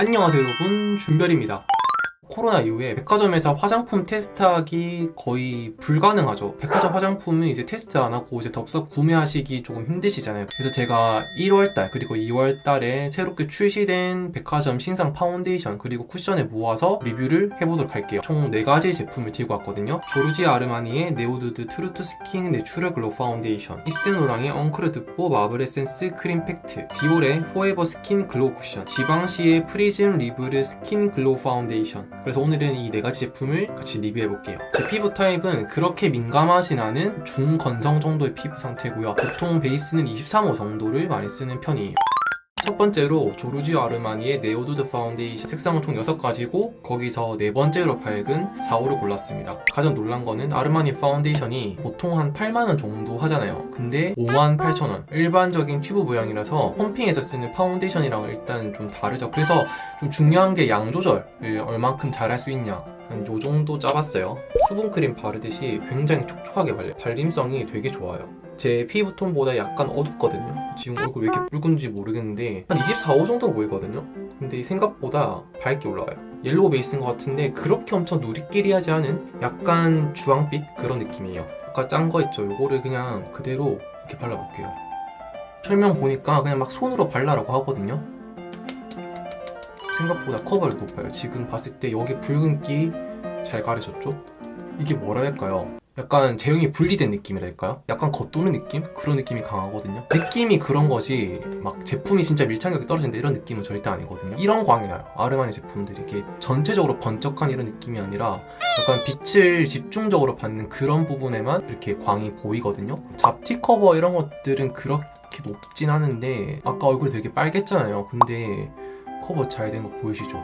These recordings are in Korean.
안녕하세요 여러분. 준별입니다 코로나 이후에 백화점에서 화장품 테스트하기 거의 불가능하죠. 백화점 화장품은 이제 테스트 안 하고 이제 덥석 구매하시기 조금 힘드시잖아요. 그래서 제가 1월달 그리고 2월달에 새롭게 출시된 백화점 신상 파운데이션 그리고 쿠션을 모아서 리뷰를 해보도록 할게요. 총 4가지 제품을 들고 왔거든요. 조르지 아르마니의 네오두드 트루트 스킨 내추럴 글로 파운데이션 입센오랑의 엉크르드뽀 마블 에센스 크림 팩트 디올의 포에버 스킨 글로우 쿠션 지방시의 프리즘 리브르 스킨 글로우 파운데이션 그래서 오늘은 이 네 가지 제품을 같이 리뷰해 볼게요. 제 피부 타입은 그렇게 민감하진 않은 중건성 정도의 피부 상태고요. 보통 베이스는 23호 정도를 많이 쓰는 편이에요. 첫 번째로 조르지오 아르마니의 네오두드 파운데이션 색상은 총 6가지고 거기서 네 번째로 밝은 4호를 골랐습니다. 가장 놀란 거는 아르마니 파운데이션이 보통 한 8만원 정도 하잖아요. 근데 5만 8천원 일반적인 피부 모양이라서 펌핑에서 쓰는 파운데이션이랑 일단 좀 다르죠. 그래서 좀 중요한 게 양 조절을 얼만큼 잘할 수 있냐 한요 정도 짜봤어요. 수분크림 바르듯이 굉장히 촉촉하게 발려요. 발림성이 되게 좋아요. 제 피부 톤보다 약간 어둡거든요. 지금 얼굴 왜 이렇게 붉은지 모르겠는데 한 24호 정도 보이거든요. 근데 생각보다 밝게 올라와요. 옐로우 베이스인 것 같은데 그렇게 엄청 누리끼리하지 않은 약간 주황빛 그런 느낌이에요. 아까 짠 거 있죠? 요거를 그냥 그대로 이렇게 발라볼게요. 설명 보니까 그냥 막 손으로 발라라고 하거든요. 생각보다 커버를 높아요. 지금 봤을 때 여기 붉은기 잘 가려졌죠? 이게 뭐라 할까요? 약간 제형이 분리된 느낌이랄까요? 약간 겉도는 느낌? 그런 느낌이 강하거든요. 느낌이 그런 거지 막 제품이 진짜 밀착력이 떨어진다 이런 느낌은 절대 아니거든요. 이런 광이 나요. 아르마니 제품들이 이게 전체적으로 번쩍한 이런 느낌이 아니라 약간 빛을 집중적으로 받는 그런 부분에만 이렇게 광이 보이거든요. 잡티 커버 이런 것들은 그렇게 높진 않은데 아까 얼굴이 되게 빨갰잖아요. 근데 커버 잘 된 거 보이시죠?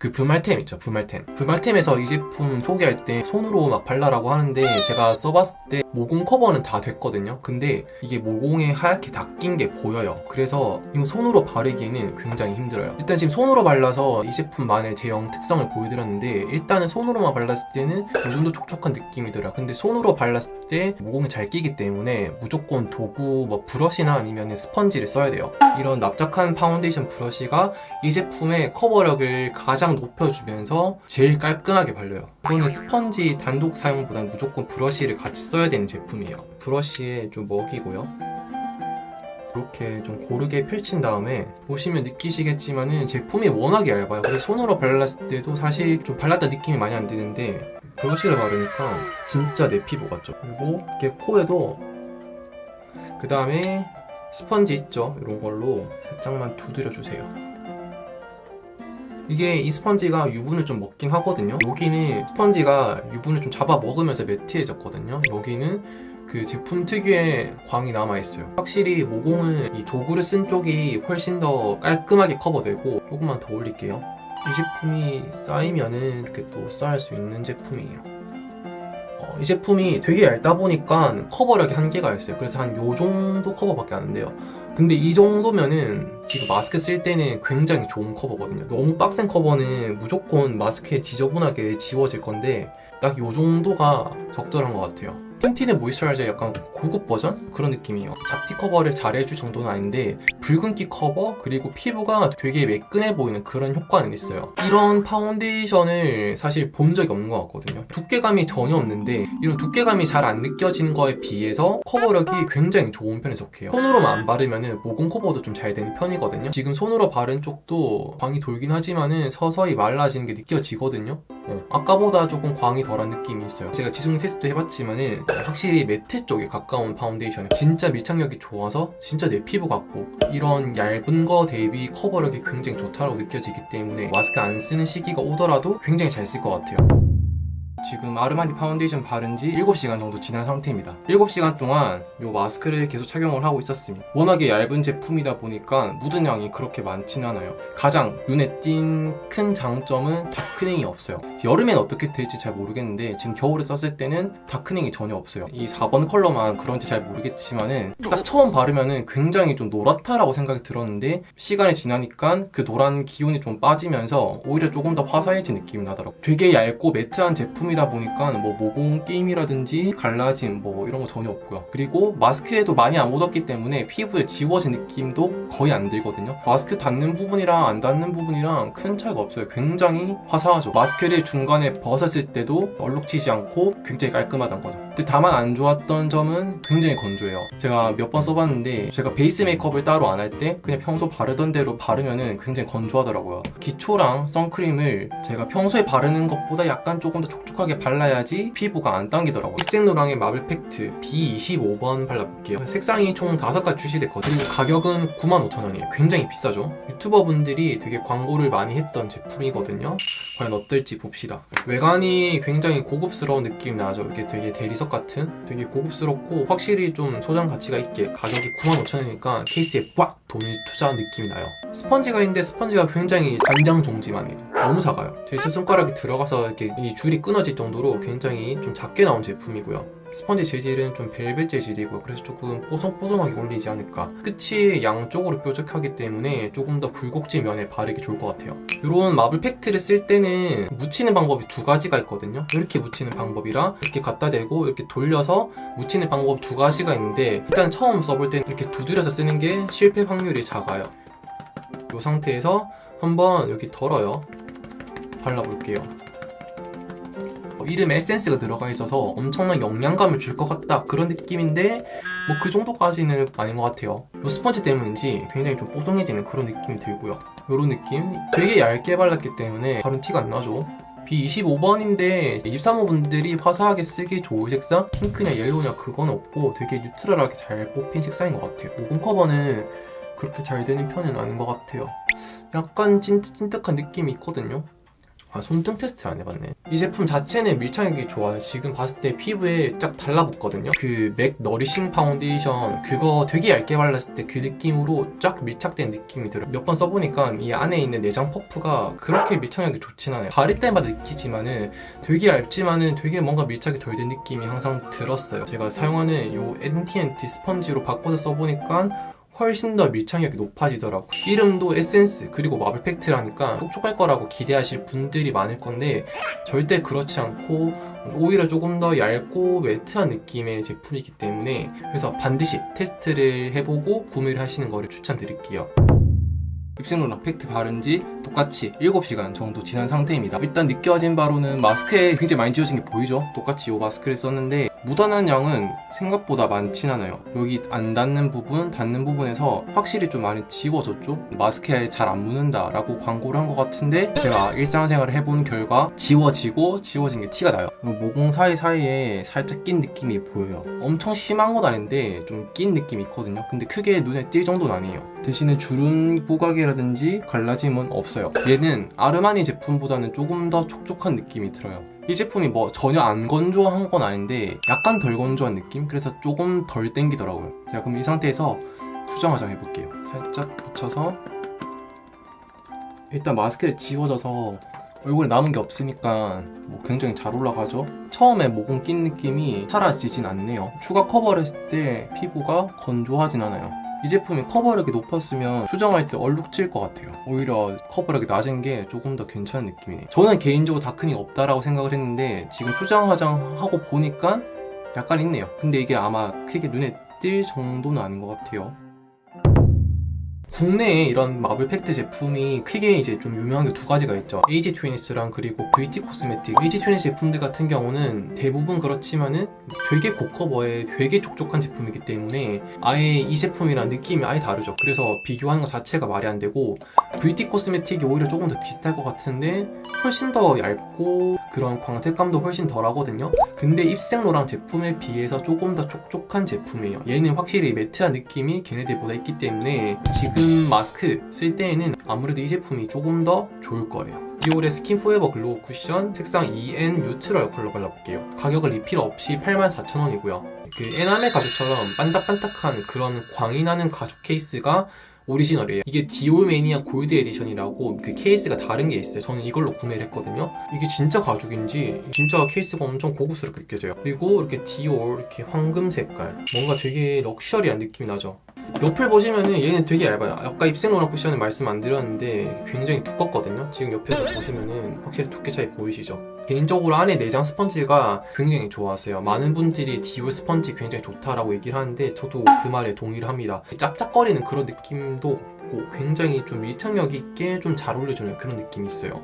그 브말템 있죠 브말템. 브말템에서 이 제품 소개할 때 손으로 막 발라라고 하는데 제가 써봤을 때 모공 커버는 다 됐거든요. 근데 이게 모공에 하얗게 닦인 게 보여요. 그래서 이거 손으로 바르기에는 굉장히 힘들어요. 일단 지금 손으로 발라서 이 제품만의 제형 특성을 보여드렸는데 일단은 손으로만 발랐을 때는 이 정도 촉촉한 느낌이 들어요. 근데 손으로 발랐을 때 모공이 잘 끼기 때문에 무조건 도구 뭐 브러쉬나 아니면 스펀지를 써야 돼요. 이런 납작한 파운데이션 브러쉬가 이 제품의 커버력을 가장 높여주면서 제일 깔끔하게 발려요. 이거는 스펀지 단독 사용보다는 무조건 브러쉬를 같이 써야 되는 제품이에요. 브러쉬에 좀 먹이고요. 이렇게 좀 고르게 펼친 다음에 보시면 느끼시겠지만은 제품이 워낙에 얇아요. 그래서 손으로 발랐을 때도 사실 좀 발랐다 느낌이 많이 안 드는데 브러쉬를 바르니까 진짜 내 피부 같죠. 그리고 이렇게 코에도 그 다음에 스펀지 있죠? 이런 걸로 살짝만 두드려 주세요. 이게 이 스펀지가 유분을 좀 먹긴 하거든요. 여기는 스펀지가 유분을 좀 잡아 먹으면서 매트해졌거든요. 여기는 그 제품 특유의 광이 남아있어요. 확실히 모공은 이 도구를 쓴 쪽이 훨씬 더 깔끔하게 커버되고 조금만 더 올릴게요. 이 제품이 쌓이면은 이렇게 또 쌓을 수 있는 제품이에요. 어, 이 제품이 되게 얇다 보니까 커버력이 한계가 있어요. 그래서 한 요 정도 커버밖에 안 돼요. 근데 이 정도면은 지금 마스크 쓸 때는 굉장히 좋은 커버거든요. 너무 빡센 커버는 무조건 마스크에 지저분하게 지워질 건데 딱요 정도가 적절한 것 같아요. 틴티드 모이스처라이저 약간 고급 버전? 그런 느낌이에요. 잡티 커버를 잘 해줄 정도는 아닌데 붉은기 커버 그리고 피부가 되게 매끈해 보이는 그런 효과는 있어요. 이런 파운데이션을 사실 본 적이 없는 것 같거든요. 두께감이 전혀 없는데 이런 두께감이 잘 안 느껴지는 거에 비해서 커버력이 굉장히 좋은 편에 속해요. 손으로만 안 바르면 모공 커버도 좀 잘 되는 편이거든요. 지금 손으로 바른 쪽도 광이 돌긴 하지만은 서서히 말라지는 게 느껴지거든요. 어, 아까보다 조금 광이 덜한 느낌이 있어요. 제가 지속 테스트도 해봤지만은 확실히 매트 쪽에 가까운 파운데이션 진짜 밀착력이 좋아서 진짜 내 피부 같고 이런 얇은 거 대비 커버력이 굉장히 좋다고 느껴지기 때문에 마스크 안 쓰는 시기가 오더라도 굉장히 잘 쓸 것 같아요. 지금 아르마니 파운데이션 바른 지 7시간 정도 지난 상태입니다. 7시간 동안 이 마스크를 계속 착용을 하고 있었습니다. 워낙에 얇은 제품이다 보니까 묻은 양이 그렇게 많진 않아요. 가장 눈에 띈 큰 장점은 다크닝이 없어요. 여름엔 어떻게 될지 잘 모르겠는데 지금 겨울에 썼을 때는 다크닝이 전혀 없어요. 이 4번 컬러만 그런지 잘 모르겠지만은 딱 처음 바르면은 굉장히 좀 노랗다라고 생각이 들었는데 시간이 지나니까 그 노란 기운이 좀 빠지면서 오히려 조금 더 화사해진 느낌이 나더라고요. 되게 얇고 매트한 제품 제품이다 보니까 뭐 모공 게임이라든지 갈라짐 뭐 이런 거 전혀 없고요. 그리고 마스크에도 많이 안 묻었기 때문에 피부에 지워진 느낌도 거의 안 들거든요. 마스크 닿는 부분이랑 안 닿는 부분이랑 큰 차이가 없어요. 굉장히 화사하죠. 마스크를 중간에 벗었을 때도 얼룩지지 않고 굉장히 깔끔하다는 거죠. 근데 다만 안 좋았던 점은 굉장히 건조해요. 제가 몇 번 써봤는데 제가 베이스 메이크업을 따로 안 할 때 그냥 평소 바르던 대로 바르면은 굉장히 건조하더라고요. 기초랑 선크림을 제가 평소에 바르는 것보다 약간 조금 더 촉촉하게 발라야지 피부가 안 당기더라고요. 입생노랑의 마블 팩트 B25번 발라볼게요. 색상이 총 5가지 출시됐거든요. 가격은 95,000원이에요. 굉장히 비싸죠. 유튜버분들이 되게 광고를 많이 했던 제품이거든요. 과연 어떨지 봅시다. 외관이 굉장히 고급스러운 느낌이 나죠. 이렇게 되게 대리석 같은 되게 고급스럽고 확실히 좀 소장 가치가 있게 가격이 95,000원이니까 케이스에 꽉 돈을 투자한 느낌이 나요. 스펀지가 있는데 스펀지가 굉장히 간장 종지만 해요. 너무 작아요. 제 손가락이 들어가서 이렇게 이 줄이 끊어질 정도로 굉장히 좀 작게 나온 제품이고요. 스펀지 재질은 좀 벨벳 재질이고요. 그래서 조금 뽀송뽀송하게 올리지 않을까. 끝이 양쪽으로 뾰족하기 때문에 조금 더 굴곡진 면에 바르기 좋을 것 같아요. 이런 마블 팩트를 쓸 때는 묻히는 방법이 두 가지가 있거든요. 이렇게 묻히는 방법이랑 이렇게 갖다 대고 이렇게 돌려서 묻히는 방법 두 가지가 있는데 일단 처음 써볼 때는 이렇게 두드려서 쓰는 게 실패 확률이 작아요. 이 상태에서 한번 여기 덜어요. 발라볼게요. 어, 이름에 에센스가 들어가 있어서 엄청난 영양감을 줄 것 같다. 그런 느낌인데 뭐 그 정도까지는 아닌 것 같아요. 이 스펀지 때문인지 굉장히 좀 뽀송해지는 그런 느낌이 들고요. 이런 느낌? 되게 얇게 발랐기 때문에 바른 티가 안 나죠. B25번인데 23호분들이 화사하게 쓰기 좋은 색상? 핑크냐 옐로우냐 그건 없고 되게 뉴트럴하게 잘 뽑힌 색상인 것 같아요. 모공 커버는 그렇게 잘 되는 편은 아닌 것 같아요. 약간 찐득찐득한 느낌이 있거든요 아, 손등 테스트를 안 해봤네. 이 제품 자체는 밀착력이 좋아요. 지금 봤을 때 피부에 쫙 달라붙거든요. 그 맥 너리싱 파운데이션 그거 되게 얇게 발랐을 때 그 느낌으로 쫙 밀착된 느낌이 들어요. 몇 번 써보니까 이 안에 있는 내장 퍼프가 그렇게 밀착력이 좋진 않아요. 바를 때마다 느끼지만은 되게 얇지만은 되게 뭔가 밀착이 덜 된 느낌이 항상 들었어요. 제가 사용하는 요 NTNT 스펀지로 바꿔서 써보니까 훨씬 더 밀착력이 높아지더라고. 이름도 에센스 그리고 마블 팩트라니까 촉촉할 거라고 기대하실 분들이 많을 건데 절대 그렇지 않고 오히려 조금 더 얇고 매트한 느낌의 제품이기 때문에 그래서 반드시 테스트를 해보고 구매를 하시는 거를 추천드릴게요. 입생로랑 팩트 바른 지 똑같이 7시간 정도 지난 상태입니다. 일단 느껴진 바로는 마스크에 굉장히 많이 지워진 게 보이죠? 똑같이 이 마스크를 썼는데 묻어난 양은 생각보다 많진 않아요. 여기 안 닿는 부분, 닿는 부분에서 확실히 좀 많이 지워졌죠? 마스크에 잘 안 묻는다 라고 광고를 한 것 같은데 제가 일상생활을 해본 결과 지워지고 지워진 게 티가 나요. 모공 사이사이에 살짝 낀 느낌이 보여요. 엄청 심한 건 아닌데 좀 낀 느낌이 있거든요. 근데 크게 눈에 띌 정도는 아니에요. 대신에 주름 부각이라든지 갈라짐은 없어요. 얘는 아르마니 제품보다는 조금 더 촉촉한 느낌이 들어요. 이 제품이 뭐 전혀 안 건조한 건 아닌데 약간 덜 건조한 느낌? 그래서 조금 덜 땡기더라고요. 자 그럼 이 상태에서 수정 화장 해볼게요. 살짝 붙여서 일단 마스크에 지워져서 얼굴에 남은 게 없으니까 뭐 굉장히 잘 올라가죠. 처음에 모공 낀 느낌이 사라지진 않네요. 추가 커버를 했을 때 피부가 건조하진 않아요. 이 제품이 커버력이 높았으면 수정할 때 얼룩질 것 같아요. 오히려 커버력이 낮은 게 조금 더 괜찮은 느낌이네요. 저는 개인적으로 다크닝 없다라고 생각을 했는데 지금 수정 화장하고 보니까 약간 있네요. 근데 이게 아마 크게 눈에 띌 정도는 아닌 것 같아요. 국내에 이런 마블 팩트 제품이 크게 이제 좀 유명한 게 두 가지가 있죠. AG 트위니스랑 그리고 VT 코스메틱. AG 트위니스 제품들 같은 경우는 대부분 그렇지만은 되게 고커버에 되게 촉촉한 제품이기 때문에 아예 이 제품이랑 느낌이 아예 다르죠. 그래서 비교하는 것 자체가 말이 안 되고 VT 코스메틱이 오히려 조금 더 비슷할 것 같은데 훨씬 더 얇고 그런 광택감도 훨씬 덜 하거든요. 근데 입생로랑 제품에 비해서 조금 더 촉촉한 제품이에요. 얘는 확실히 매트한 느낌이 걔네들보다 있기 때문에 지금 마스크 쓸 때에는 아무래도 이 제품이 조금 더 좋을 거예요. 디올의 스킨 포에버 글로우 쿠션 색상 EN 뉴트럴 컬러 발라볼게요. 가격은 리필 없이 84,000원이고요. 그 에나멜 가죽처럼 반딱반딱한 그런 광이 나는 가죽 케이스가 오리지널이에요. 이게 디올 매니아 골드 에디션이라고 그 케이스가 다른 게 있어요. 저는 이걸로 구매를 했거든요. 이게 진짜 가죽인지 진짜 케이스가 엄청 고급스럽게 느껴져요. 그리고 이렇게 디올 이렇게 황금 색깔 뭔가 되게 럭셔리한 느낌이 나죠. 옆을 보시면은 얘는 되게 얇아요. 아까 입생로랑 쿠션은 말씀 안 드렸는데 굉장히 두껍거든요. 지금 옆에서 보시면은 확실히 두께 차이 보이시죠? 개인적으로 안에 내장 스펀지가 굉장히 좋았어요. 많은 분들이 디올 스펀지 굉장히 좋다라고 얘기를 하는데 저도 그 말에 동의를 합니다. 짭짭거리는 그런 느낌도 없고 굉장히 좀 밀착력 있게 좀 잘 어울려주는 그런 느낌이 있어요.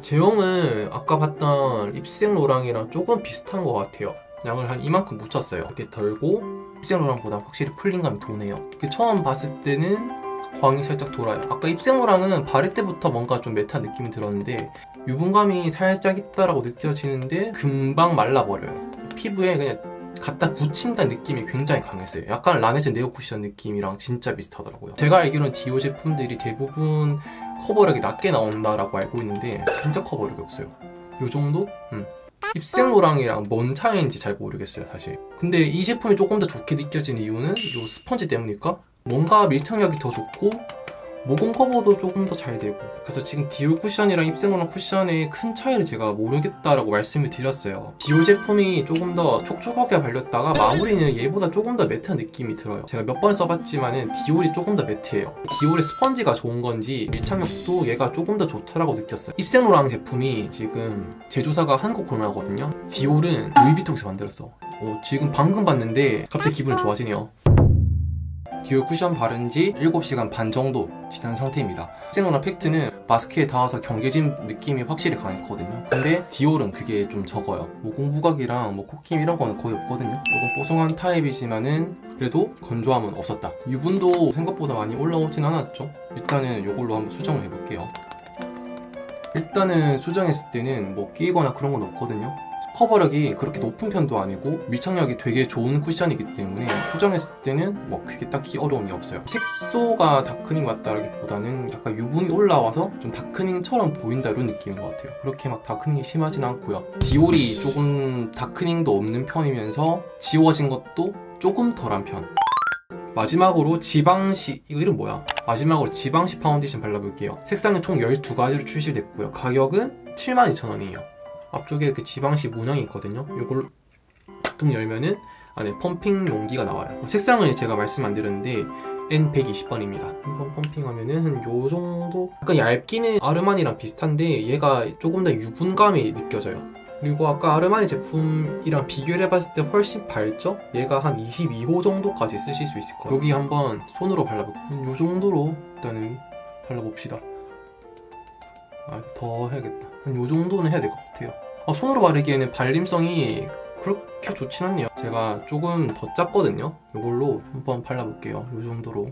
제형은 아까 봤던 립생 로랑이랑 조금 비슷한 것 같아요. 양을 한 이만큼 묻혔어요. 이렇게 덜고 립생 로랑보다 확실히 풀링감이 도네요. 이렇게 처음 봤을 때는 광이 살짝 돌아요. 아까 립생 로랑은 바를 때부터 뭔가 좀 메타 느낌이 들었는데 유분감이 살짝 있다라고 느껴지는데 금방 말라버려요. 피부에 그냥 갖다 붙인다는 느낌이 굉장히 강했어요. 약간 라네즈 네오 쿠션 느낌이랑 진짜 비슷하더라고요. 제가 알기로는 디오 제품들이 대부분 커버력이 낮게 나온다라고 알고 있는데 진짜 커버력이 없어요. 요 정도? 음. 입생로랑이랑 뭔 차이인지 잘 모르겠어요, 사실. 근데 이 제품이 조금 더 좋게 느껴지는 이유는 요 스펀지 때문일까? 뭔가 밀착력이 더 좋고 모공 커버도 조금 더 잘 되고. 그래서 지금 디올 쿠션이랑 입생로랑 쿠션의 큰 차이를 제가 모르겠다라고 말씀을 드렸어요. 디올 제품이 조금 더 촉촉하게 발렸다가 마무리는 얘보다 조금 더 매트한 느낌이 들어요. 제가 몇 번 써봤지만은 디올이 조금 더 매트해요. 디올의 스펀지가 좋은 건지 밀착력도 얘가 조금 더 좋다라고 느꼈어요. 입생로랑 제품이 지금 제조사가 한국 골마거든요. 디올은 루이비통에서 만들었어. 어, 지금 방금 봤는데 갑자기 기분이 좋아지네요 디올 쿠션 바른 지 7시간 반 정도 지난 상태입니다. 세노나 팩트는 마스크에 닿아서 경계진 느낌이 확실히 강했거든요. 근데 디올은 그게 좀 적어요. 모공 부각이랑 뭐 코김 이런 거는 거의 없거든요. 조금 뽀송한 타입이지만은 그래도 건조함은 없었다. 유분도 생각보다 많이 올라오진 않았죠. 일단은 이걸로 한번 수정을 해볼게요. 일단은 수정했을 때는 뭐 끼거나 그런 건 없거든요. 커버력이 그렇게 높은 편도 아니고 밀착력이 되게 좋은 쿠션이기 때문에 수정했을 때는 뭐 크게 딱히 어려움이 없어요. 색소가 다크닝 같다라기보다는 약간 유분이 올라와서 좀 다크닝처럼 보인다 이런 느낌인 것 같아요. 그렇게 막 다크닝이 심하진 않고요. 디올이 조금 다크닝도 없는 편이면서 지워진 것도 조금 덜한 편. 마지막으로 지방시 이거 이름 뭐야? 마지막으로 지방시 파운데이션 발라볼게요. 색상은 총 12가지로 출시됐고요. 가격은 72,000원이에요. 앞쪽에 그 지방시 문양이 있거든요. 이걸 툭 열면은 안에 펌핑 용기가 나와요. 색상은 제가 말씀 안 드렸는데 N120번입니다. 한번 펌핑하면은 한 요 정도? 약간 얇기는 아르마니랑 비슷한데 얘가 조금 더 유분감이 느껴져요. 그리고 아까 아르마니 제품이랑 비교를 해봤을 때 훨씬 밝죠? 얘가 한 22호 정도까지 쓰실 수 있을 거예요. 여기 한번 손으로 발라볼게요. 요 정도로 일단은 발라봅시다. 아, 더 해야겠다. 한 요 정도는 해야 될 것 같아요. 아, 손으로 바르기에는 발림성이 그렇게 좋진 않네요. 제가 조금 더 작거든요. 이걸로 한번 발라볼게요. 요 정도로.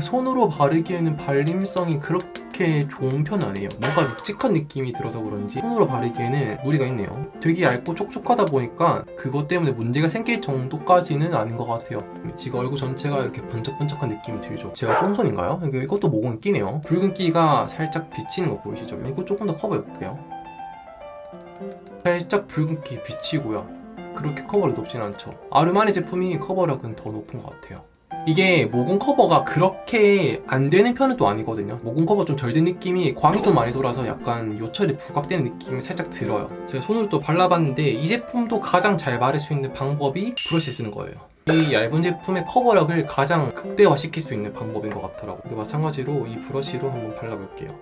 손으로 바르기에는 발림성이 그렇게 좋은 편 아니에요. 뭔가 묵직한 느낌이 들어서 그런지 손으로 바르기에는 무리가 있네요. 되게 얇고 촉촉하다 보니까 그것 때문에 문제가 생길 정도까지는 아닌 것 같아요. 지금 얼굴 전체가 이렇게 번쩍번쩍한 느낌이 들죠. 제가 똥손인가요? 이것도 모공이 끼네요. 붉은 끼가 살짝 비치는 거 보이시죠? 이거 조금 더 커버해볼게요. 살짝 붉은기 비치고요. 그렇게 커버력이 높진 않죠. 아르마니 제품이 커버력은 더 높은 것 같아요. 이게 모공 커버가 그렇게 안 되는 편은 또 아니거든요. 모공 커버 좀 덜 된 느낌이 광이 좀 많이 돌아서 약간 요철이 부각되는 느낌이 살짝 들어요. 제가 손으로 또 발라봤는데 이 제품도 가장 잘 바를 수 있는 방법이 브러쉬 쓰는 거예요. 이 얇은 제품의 커버력을 가장 극대화시킬 수 있는 방법인 것 같더라고요. 근데 마찬가지로 이 브러쉬로 한번 발라볼게요.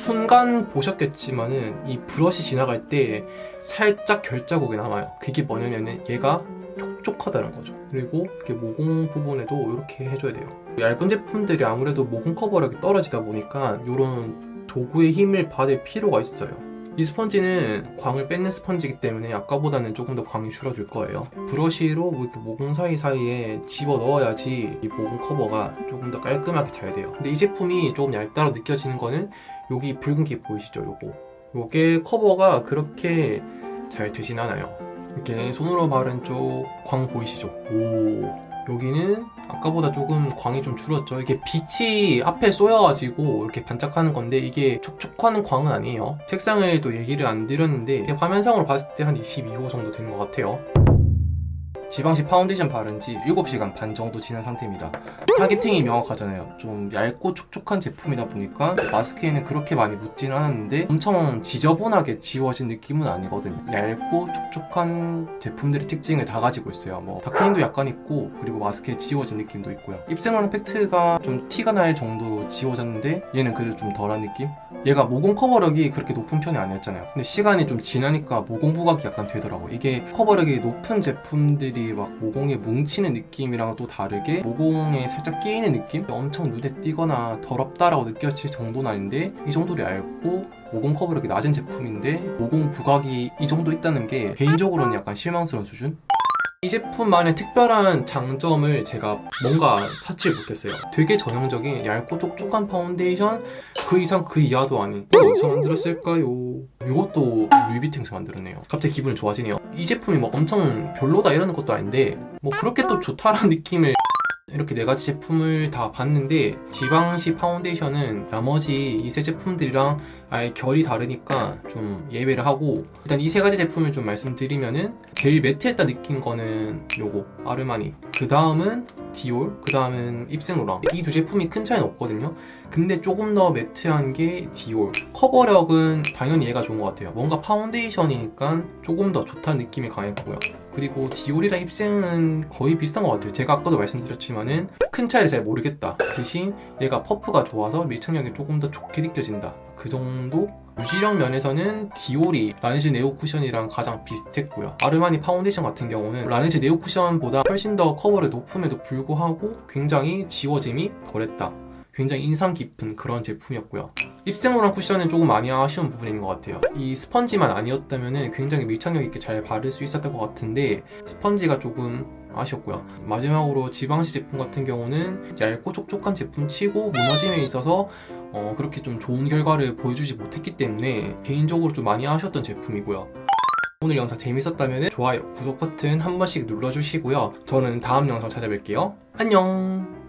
순간 보셨겠지만은 이 브러쉬 지나갈 때 살짝 결자국이 남아요. 그게 뭐냐면은 얘가 촉촉하다는 거죠. 그리고 이렇게 모공 부분에도 이렇게 해줘야 돼요. 얇은 제품들이 아무래도 모공 커버력이 떨어지다 보니까 이런 도구의 힘을 받을 필요가 있어요. 이 스펀지는 광을 뺏는 스펀지이기 때문에 아까보다는 조금 더 광이 줄어들 거예요. 브러쉬로 뭐 이렇게 모공 사이사이에 집어 넣어야지 이 모공 커버가 조금 더 깔끔하게 잘 돼요. 근데 이 제품이 조금 얇다고 느껴지는 거는 여기 붉은기 보이시죠? 요거. 요게 커버가 그렇게 잘 되진 않아요. 이렇게 손으로 바른 쪽 광 보이시죠? 오. 여기는 아까보다 조금 광이 좀 줄었죠. 이게 빛이 앞에 쏘여가지고 이렇게 반짝하는 건데 이게 촉촉하는 광은 아니에요. 색상을 또 얘기를 안 드렸는데 화면상으로 봤을 때 한 22호 정도 되는 것 같아요. 지방시 파운데이션 바른 지 7시간 반 정도 지난 상태입니다. 타겟팅이 명확하잖아요. 좀 얇고 촉촉한 제품이다 보니까 마스크에는 그렇게 많이 묻지는 않았는데 엄청 지저분하게 지워진 느낌은 아니거든요. 얇고 촉촉한 제품들의 특징을 다 가지고 있어요. 뭐 다크닝도 약간 있고 그리고 마스크에 지워진 느낌도 있고요. 입생로는 팩트가 좀 티가 날 정도로 지워졌는데 얘는 그래도 좀 덜한 느낌? 얘가 모공 커버력이 그렇게 높은 편이 아니었잖아요. 근데 시간이 좀 지나니까 모공 부각이 약간 되더라고. 이게 커버력이 높은 제품들이 막 모공에 뭉치는 느낌이랑 또 다르게 모공에 살짝 끼이는 느낌? 엄청 눈에 띄거나 더럽다라고 느껴질 정도는 아닌데 이 정도로 얇고 모공 커버력이 낮은 제품인데 모공 부각이 이 정도 있다는 게 개인적으로는 약간 실망스러운 수준? 이 제품만의 특별한 장점을 제가 뭔가 찾지 못했어요. 되게 전형적인 얇고 촉촉한 파운데이션 그 이상 그 이하도 아닌 어디서 만들었을까요? 이것도 루이비통에서 만들었네요. 갑자기 기분이 좋아지네요. 이 제품이 뭐 엄청 별로다 이러는 것도 아닌데 뭐 그렇게 또 좋다라는 느낌을 이렇게 네 가지 제품을 다 봤는데 지방시 파운데이션은 나머지 이 세 제품들이랑 아예 결이 다르니까 좀 예외를 하고 일단 이 세 가지 제품을 좀 말씀드리면은 제일 매트했다 느낀 거는 요거 아르마니. 그 다음은 디올 그 다음은 입생로랑. 이 두 제품이 큰 차이는 없거든요 근데 조금 더 매트한 게 디올 커버력은 당연히 얘가 좋은 것 같아요 뭔가 파운데이션이니까 조금 더 좋다는 느낌이 강했고요 그리고 디올이랑 입생은 거의 비슷한 것 같아요 제가 아까도 말씀드렸지만은 큰 차이를 잘 모르겠다 대신 얘가 퍼프가 좋아서 밀착력이 조금 더 좋게 느껴진다 그 정도? 유지력 면에서는 디올이 라네즈 네오 쿠션이랑 가장 비슷했고요. 아르마니 파운데이션 같은 경우는 라네즈 네오 쿠션보다 훨씬 더 커버를 높음에도 불구하고 굉장히 지워짐이 덜했다. 굉장히 인상 깊은 그런 제품이었고요. 입생로랑 쿠션은 조금 많이 아쉬운 부분인 것 같아요. 이 스펀지만 아니었다면 굉장히 밀착력 있게 잘 바를 수 있었던 것 같은데 스펀지가 조금 아쉬웠고요. 마지막으로 지방시 제품 같은 경우는 얇고 촉촉한 제품 치고 무너짐에 있어서 어, 그렇게 좀 좋은 결과를 보여주지 못했기 때문에 개인적으로 좀 많이 아쉬웠던 제품이고요. 오늘 영상 재밌었다면 좋아요, 구독 버튼 한 번씩 눌러주시고요. 저는 다음 영상 찾아뵐게요. 안녕!